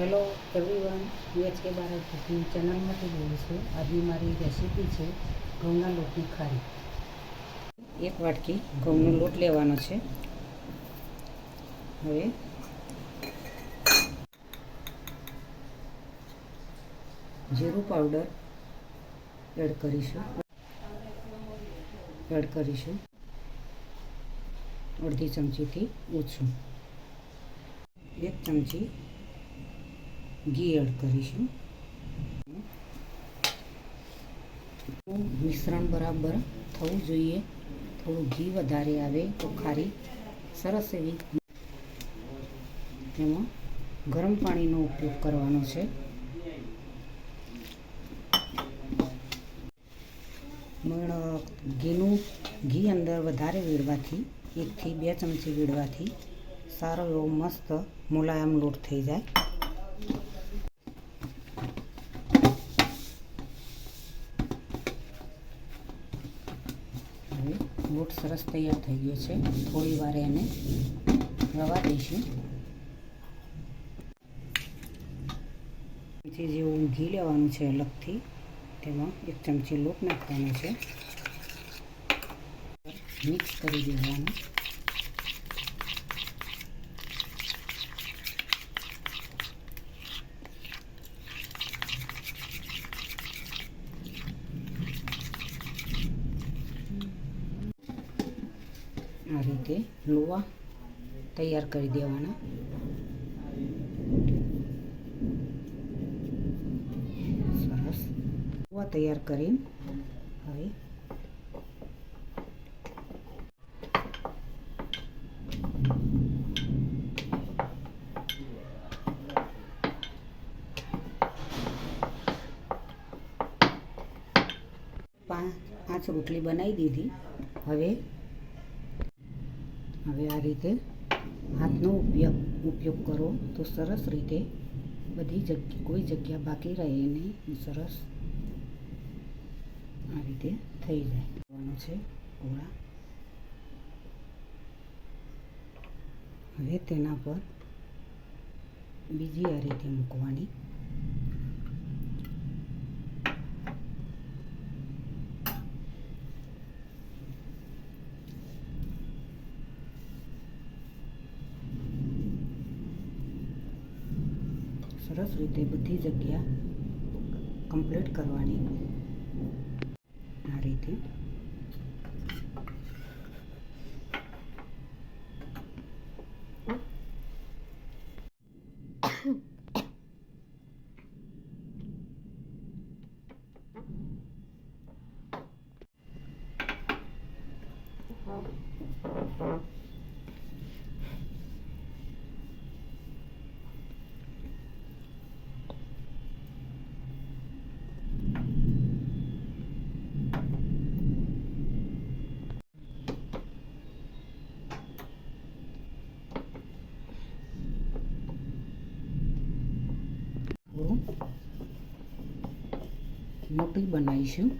Hello everyone BHK Bharat cooking ચેનલમાંથી બોલું છું. આજની મારી રેસીપી છે ઘઉંના લોટની ખારી. એક વાટકી ઘઉંનો લોટ લેવાનો છે. હવે જીરું પાવડર એડ કરીશું. એડ કરીશું. અડધી ચમચીથી ઓછું. એક ચમચી ઘી એડ કરીશું. મિશ્રણ બરાબર થવું જોઈએ. થોડું ઘી વધારે આવે તો ખારી સરસ એવી તેમાં ગરમ પાણીનો ઉપયોગ કરવાનો છે. ઘીનું ઘી અંદર વધારે વેળવાથી એકથી બે ચમચી વેળવાથી સારો એવો મસ્ત મુલાયમ લોટ થઈ જાય. હવે સરસ તૈયાર થઈ ગયો છે. થોડી વાર એને રવા દઈશું. પછી જેવું ઘી લેવાનું છે અલગથી, તેમાં એક ચમચી લોટ નાખવાનો છે. મિક્સ કરી દેવાનું. આ રીતે લોવા તૈયાર કરી દેવાના. સરસ. લોવા તૈયાર કરી હવે પાંચ રોટલી બનાવી દીધી. હવે હવે આ રીતે હાથનો ઉપયોગ ઉપયોગ કરો તો સરસ રીતે બધી જગ્યા, કોઈ જગ્યા બાકી રહે નહીં સરસ આ રીતે થઈ જાય. છે ગોળા. હવે તેના પર બીજી આ રીતે મૂકવાની. સરસ રીતે બધી જગ્યા કમ્પ્લીટ કરવાની. આ રીતે. થોડું મોટી બનાવીશું.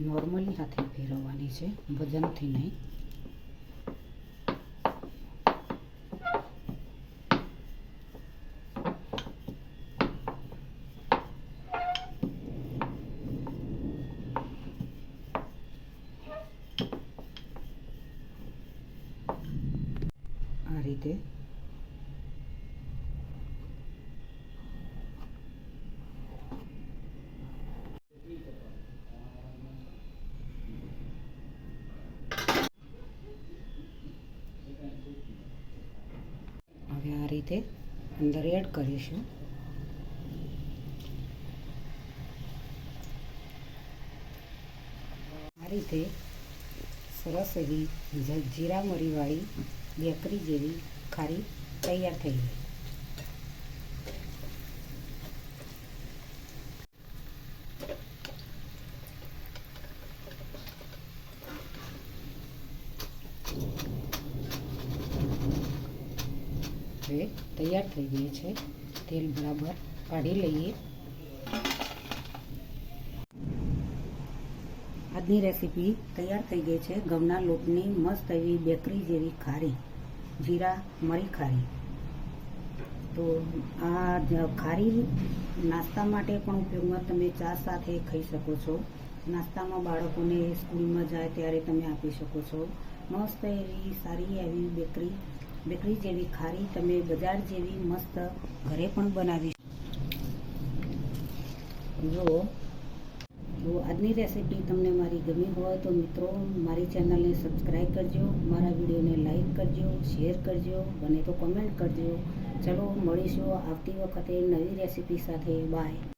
નોર્મલી હાથે ફેરવવાની છે વજનથી નહીં. આ રીતે હવે આ રીતે અંદર એડ કરીશું. આ રીતે સરસ એવી જીરા મરીવાળી બેકરી જેવી ખારી તૈયાર થઈ ગઈ. હવે તૈયાર થઈ ગઈ છે. તેલ બરાબર કાઢી લઈએ. આજની રેસીપી તૈયાર થઈ ગઈ છે. ઘઉંના લોટની મસ્ત એવી બેકરી જેવી ખારી, જીરા મરી ખારી. તો આ ખારી નાસ્તા માટે પણ ઉપયોગમાં તમે ચા સાથે ખાઈ શકો છો. નાસ્તામાં બાળકોને સ્કૂલમાં જાય ત્યારે તમે આપી શકો છો. મસ્ત એવી સારી એવી બેકરી બેકરી જેવી ખારી તમે બજાર જેવી મસ્ત ઘરે પણ બનાવી જો તો આજની રેસીપી તમને મારી ગમી હોય તો મિત્રો મારી ચેનલને સબસ્ક્રાઈબ કરજો, મારા વિડીયોને લાઈક કરજો, શેર કરજો, બને તો કમેન્ટ કરજો. ચલો, મળીશું આવતી વખતે નવી રેસીપી સાથે. બાય.